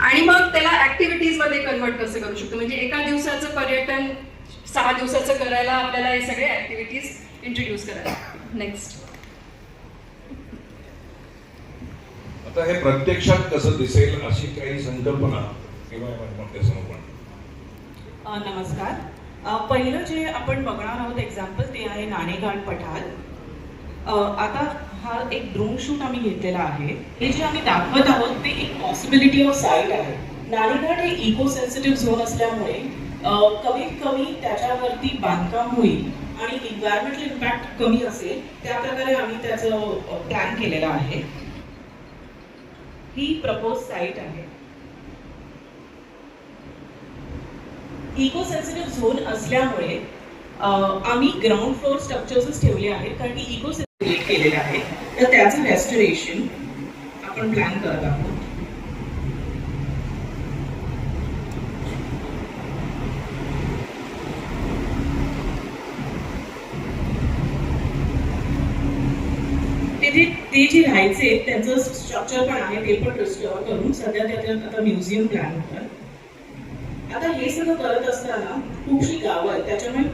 आणि मग त्याला ऍक्टिव्हिटीजमध्ये कन्वर्ट कसं करू शकतो? म्हणजे एका दिवसाचं पर्यटन सहा दिवसाचं करायला आपल्याला हे सगळे ऍक्टिव्हिटीज इंट्रोड्यूस करायला नेक्स्ट आता हे प्रत्यक्षात कसं दिसेल अशी काही संकल्पना नमस्कार. अ, पहिलं जे आपण बघणार आहोत एक्झाम्पल ते आहे नाणेघाट पठार. अ, आता हा एक ड्रोन शूट आम्ही घेतलेला आहे. हे जे आम्ही दाखवत आहोत ते एक पॉसिबिलिटी ऑफ साईट आहे. नाणेघाट हे इको सेन्सिटिव्ह झोन असल्यामुळे कमीत कमी त्याच्यावरती बांधकाम होईल आणि इन्व्हायरमेंटल इम्पॅक्ट कमी असेल त्या प्रकारे आम्ही त्याचं प्लॅन केलेलं आहे. ही प्रपोज साईट आहे. इको सेन्सिटिव्ह झोन असल्यामुळे आम्ही ग्राउंड फ्लोअर स्ट्रक्चर्सच ठेवले आहेत कारण की इको सेन्सिटिव्ह केलेलं आहे तर त्याचं रेस्टोरेशन आपण प्लॅन करत आहोत. तिथे ते जे राहायचे त्यांचं स्ट्रक्चर पण आहे ते पण रिस्टोअर करून सध्या त्याच्यात आता म्युझियम प्लॅन होतात आता हे सगळं करत असताना खूपशी गावं आहेत? त्याच्यामुळे